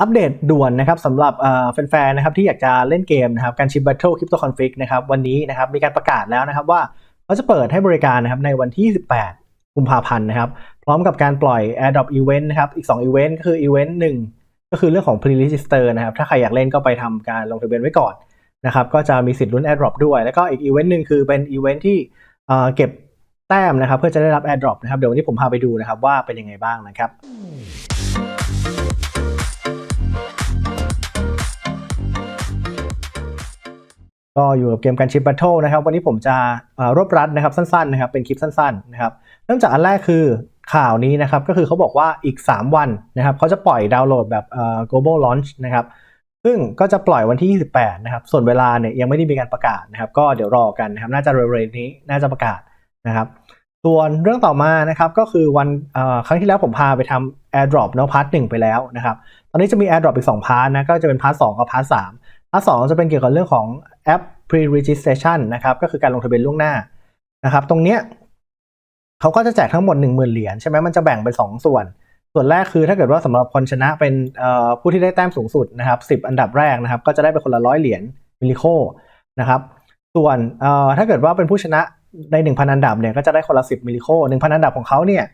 อัปเดตด่วนนะครับสำหรับแฟนๆนะครับที่อยากจะเล่นเกมนะครับการชิป Battle Crypto Config นะครับวันนี้นะครับมีการประกาศแล้วนะครับว่าเขาจะเปิดให้บริการนะครับในวันที่28กุมภาพันธ์นะครับพร้อมกับการปล่อย AirDrop Event นะครับอีก 2 Event ก็คือ Event 1 ก็คือเรื่องของ Pre-Register นะครับถ้าใครอยากเล่นก็ไปทำการลงทะเบียนไว้ก่อนนะครับก็จะมีสิทธิ์ลุ้น AirDrop ด้วย แล้วก็อีก Event หนึ่งคือเป็น Event ที่เเก็บแต้มนะครับเพื่อจะได้รับ AirDrop นะครับเดี๋ยววันนี้ผมพาไปดูนะครับว่าเป็นยังไงบ้างนะครับ ก็อยู่กับเกมการชิป Battle นะครับ วันนี้ผมจะรวบรัดนะครับสั้นๆนะครับเป็นคลิปสั้นๆนะครับเริ่มจากอันแรกคือข่าวนี้นะครับก็คือเขาบอกว่าอีก 3 วันนะครับเขาจะปล่อยดาวน์โหลดแบบอ่อ global launch นะครับซึ่งก็จะปล่อยวันที่ 28 นะครับ ส่วนเวลาเนี่ยยังไม่ได้มีการประกาศนะครับ ก็เดี๋ยวรอกันนะครับ น่าจะเร็วๆนี้น่าจะประกาศนะครับ ส่วนเรื่องต่อมานะครับก็คือวันครั้งที่แล้วผมพาไปทำ AirDrop เนาะพาร์ทหนึ่งไปแล้วนะครับ ตอนนี้จะมี AirDrop อีก2พาร์ทนะก็จะเป็นพาร์ทสกับพาร์ทสาม พาร์ทสจะเป็นเกี่ยวกับเรื่องของแอป pre-registration นะครับ ก็คือการลงทะเบียนล่วงหน้านะครับ ตรงเนี้ยเขาก็จะแจกทั้งหมด 10,000 เหรียญใช่ไหมมันจะแบ่งเป็น 2 ส่วน ส่วนแรกคือถ้าเกิดว่าสำหรับคนชนะเป็นผู้ที่ได้แต้มสูงสุดนะครับ10 อันดับแรกนะครับ ก็จะได้ไปคนละร้อยเหรียญมิลลิโคนะครับส่วนถ้าเกิดว่าเป็นผู้ชนะใน 1,000 อันดับเนี่ยก็จะได้คนละ 10 มิลลิโค1,000 อันดับของเขาเนี่ย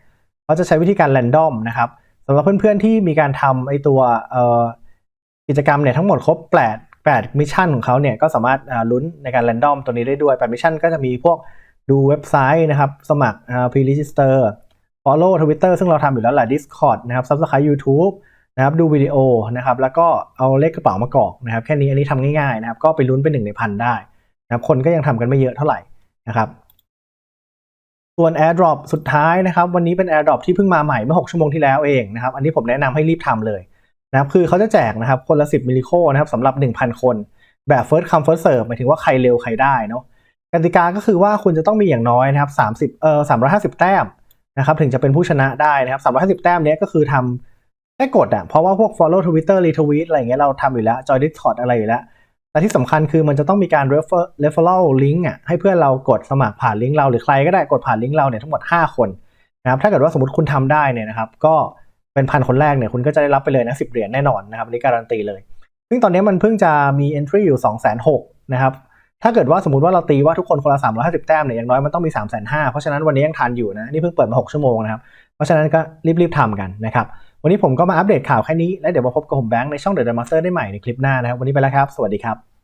เขาจะใช้วิธีการแรนดอมนะครับสำหรับเพื่อนๆที่มีการทำไอตัวกิจกรรมเนี่ยทั้งหมดครบ 8 8มิชชั่นของเขาเนี่ยก็สามารถลุ้นในการแรนดอมตัวนี้ได้ด้วย8มิชชั่นก็จะมีพวกดูเว็บไซต์นะครับ สมัครอ่า pre-register follow Twitter ซึ่งเราทำอยู่แล้วแหละ Discord นะครับ Subscribe YouTube นะครับดูวิดีโอนะครับแล้วก็เอาเลขกระเป๋ามากรอกนะครับแค่นี้อันนี้ทำง่ายๆนะครับก็ไปลุ้นเป็นหนึ่งในพันได้นะครับคนก็ยังทำกันไม่เยอะเท่าไหร่นะครับส่วน AirDrop สุดท้ายนะครับวันนี้เป็น AirDrop ที่เพิ่งมาใหม่เมื่อ 6 ชั่วโมงที่แล้วเองนะครับอันนี้ผมแนะนำให้รีบทำเลย นะครับคือเขาจะแจกนะครับคนละ10มิลลิโคนะครับสำหรับ 1,000 คน แบบ first come first serve หมายถึงว่าใครเร็วใครได้เนาะกติกาก็คือว่าคุณจะต้องมีอย่างน้อยนะครับ30เอ่อ350 แต้มนะครับถึงจะเป็นผู้ชนะได้นะครับ350 แต้มเนี้ยก็คือทำแค่กดอะเพราะว่าพวก follow Twitter retweet อะไรเงี้ยเราทำอยู่แล้ว join Discord อะไรอยู่แล้วแต่ที่สำคัญคือมันจะต้องมีการ refer referral link อะให้เพื่อนเรากดสมัครผ่านลิงก์เราหรือใครก็ได้กดผ่านลิงก์เราเนี่ยทั้งหมด 5 คนนะครับถ้าเกิดว่าสมมติคุณทำได้เนี่ยนะครับก็ เป็นพันคนแรกเนี่ยคุณก็จะได้รับไปเลยนะสิบเหรียญแน่นอนนะครับอันนี่การันตีเลย ซึ่งตอนนี้มันเพิ่งจะมี entry อยู่2 6 0 0 0นหนะครับถ้าเกิดว่าสมมติว่าเราตีว่าทุกคนคนละ 350 แต้มเนี่ยอย่างน้อยมันต้องมี 3 5 0 0 0เพราะฉะนั้นวันนี้ยังทันอยู่นะ นี่เพิ่งเปิดมา 6 ชั่วโมงนะครับ เพราะฉะนั้นก็รีบๆทำกันนะครับ วันนี้ผมก็มาอัปเดตข่าวแค่นี้ แล้วเดี๋ยวมาพบกับผมแบงค์ในช่อง The Master ได้ใหม่ในคลิปหน้านะครับ วันนี้ไปแล้วครับ สวัสดีครับ